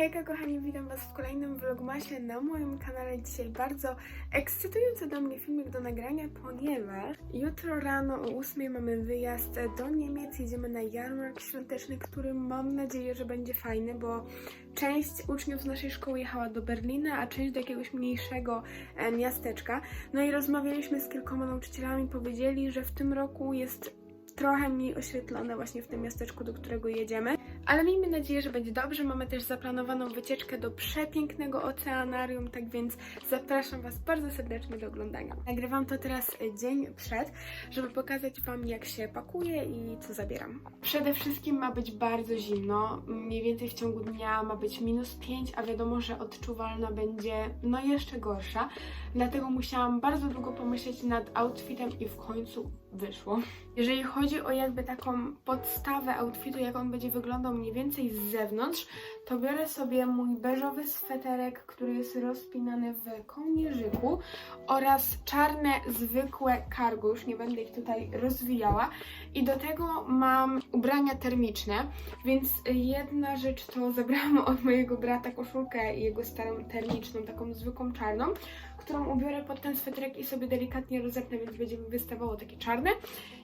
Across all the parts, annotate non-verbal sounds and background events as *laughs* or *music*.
Hejka kochani, witam Was w kolejnym vlogmasie na moim kanale. Dzisiaj bardzo ekscytujący dla mnie filmik do nagrania, ponieważ jutro rano o 8 mamy wyjazd do Niemiec. Jedziemy na jarmark świąteczny, który mam nadzieję, że będzie fajny, bo część uczniów z naszej szkoły jechała do Berlina, a część do jakiegoś mniejszego e, miasteczka. No i rozmawialiśmy z kilkoma nauczycielami, powiedzieli, że w tym roku jest trochę mniej oświetlone właśnie w tym miasteczku, do którego jedziemy. Ale miejmy nadzieję, że będzie dobrze. Mamy też zaplanowaną wycieczkę do przepięknego oceanarium, tak więc zapraszam Was bardzo serdecznie do oglądania. Nagrywam to teraz e, dzień przed, żeby pokazać Wam, jak się pakuje i co zabieram. Przede wszystkim ma być bardzo zimno. Mniej więcej w ciągu dnia ma być minus 5, a wiadomo, że odczuwalna będzie no jeszcze gorsza. Dlatego musiałam bardzo długo pomyśleć nad outfitem i w końcu wyszło. Jeżeli chodzi o jakby taką podstawę outfitu, jak on będzie wyglądał mniej więcej z zewnątrz, to biorę sobie mój beżowy sweterek, który jest rozpinany w kołnierzyku oraz czarne, zwykłe cargo, już nie będę ich tutaj rozwijała. I do tego mam ubrania termiczne, więc jedna rzecz to *laughs* zabrałam od mojego brata koszulkę jego starą termiczną, taką zwykłą czarną, którą ubiorę pod ten sweterek i sobie delikatnie rozepnę, więc będzie mi wystawało takie czarne.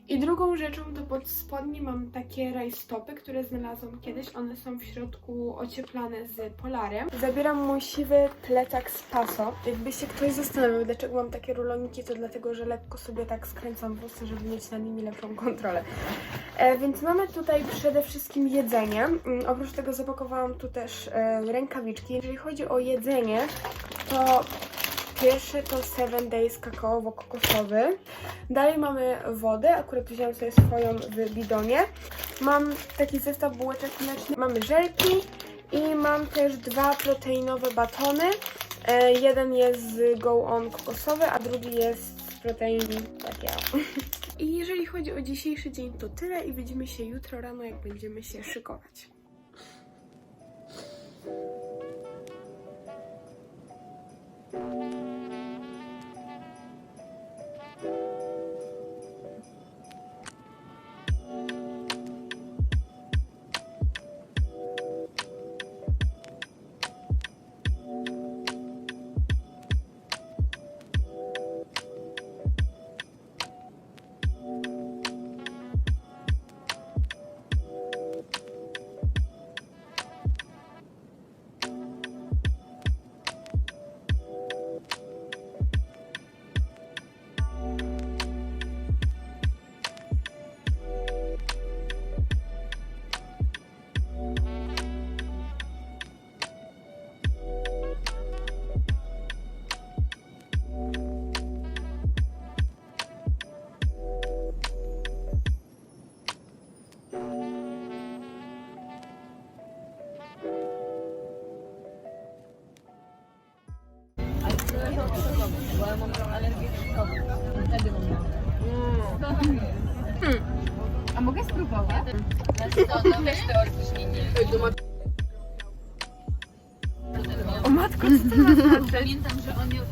I drugą rzeczą to pod spodnie mam takie rajstopy, które znalazłam kiedyś. One są w środku ocieplane z polarem. Zabieram mój siwy plecak z paso. Jakby się ktoś zastanawiał, dlaczego mam takie ruloniki, to dlatego, że lekko sobie tak skręcam włosy, żeby mieć nad nimi lepszą kontrolę. E, więc mamy tutaj przede wszystkim jedzenie. Mm, oprócz tego zapakowałam tu też e, rękawiczki. Jeżeli chodzi o jedzenie, to Pierwszy to 7 Days kakaowo-kokosowy. Dalej mamy wodę, akurat wziąłem sobie swoją w bidonie. Mam taki zestaw bułeczek mlecznych. Mamy żelki i mam też dwa proteinowe batony. E, jeden jest z Go On kokosowy, a drugi jest z protein takiego. *laughs* I jeżeli chodzi o dzisiejszy dzień, to tyle i widzimy się jutro rano, jak będziemy się szykować. Bo A mogę spróbować? No, wiesz teoretycznie nie. O matko, co znaczyć? Pamiętam, że on miał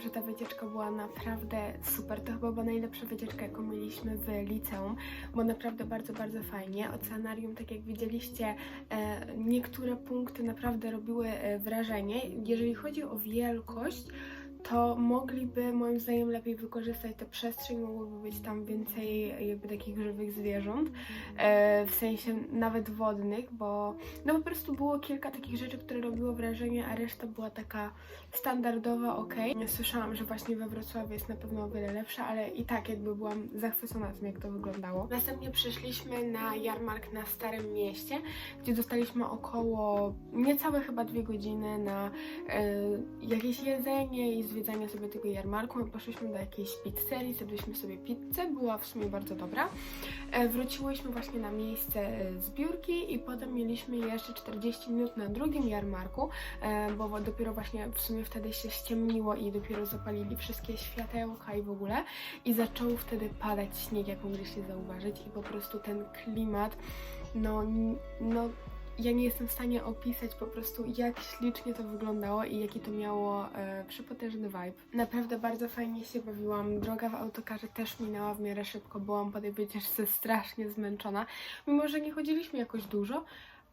Że ta wycieczka była naprawdę super. To chyba była najlepsza wycieczka, jaką mieliśmy w liceum, bo naprawdę bardzo, bardzo fajnie. Oceanarium, tak jak widzieliście, e, niektóre punkty naprawdę robiły e, wrażenie. Jeżeli chodzi o wielkość, to mogliby moim zdaniem lepiej wykorzystać tę przestrzeń, mogłoby być tam więcej jakby takich żywych zwierząt, e, w sensie nawet wodnych, bo no po prostu było kilka takich rzeczy, które robiło wrażenie, a reszta była taka standardowa, ok. Słyszałam, że właśnie we Wrocławiu jest na pewno o wiele lepsza, ale i tak jakby byłam zachwycona tym, jak to wyglądało. Następnie przyszliśmy na jarmark na Starym Mieście, gdzie dostaliśmy około niecałe chyba dwie godziny na e, jakieś jedzenie i zwiedzanie sobie tego jarmarku. My do jakiejś pizzerii, zjedliśmy sobie pizzę, była w sumie bardzo dobra. E, wróciłyśmy właśnie na miejsce e, zbiórki i potem mieliśmy jeszcze 40 minut na drugim jarmarku, e, bo dopiero właśnie w sumie wtedy się ściemniło i dopiero zapalili wszystkie światełka i w ogóle i zaczął wtedy padać śnieg, jak mogliście zauważyć i po prostu ten klimat, no, no ja nie jestem w stanie opisać po prostu, jak ślicznie to wyglądało i jaki to miało e, przypotężny vibe. Naprawdę bardzo fajnie się bawiłam. Droga w autokarze też minęła w miarę szybko. Byłam po tej wycieczce strasznie zmęczona. Mimo, że nie chodziliśmy jakoś dużo,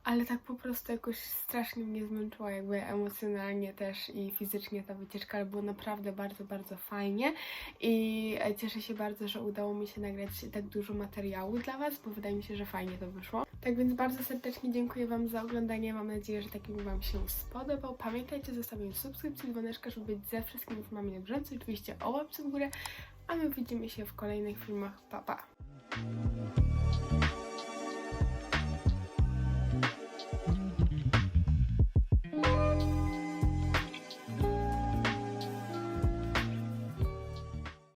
ale tak po prostu jakoś strasznie mnie zmęczyła, jakby emocjonalnie też i fizycznie ta wycieczka, ale było naprawdę bardzo, bardzo fajnie i cieszę się bardzo, że udało mi się nagrać tak dużo materiału dla Was, bo wydaje mi się, że fajnie to wyszło. Tak więc bardzo serdecznie dziękuję Wam za oglądanie, mam nadzieję, że taki Wam się spodobał. Pamiętajcie o zostawieniu subskrypcji, dzwoneczka, żeby być ze wszystkimi filmami na bieżąco oczywiście o łapce w górę, a my widzimy się w kolejnych filmach. Pa, pa!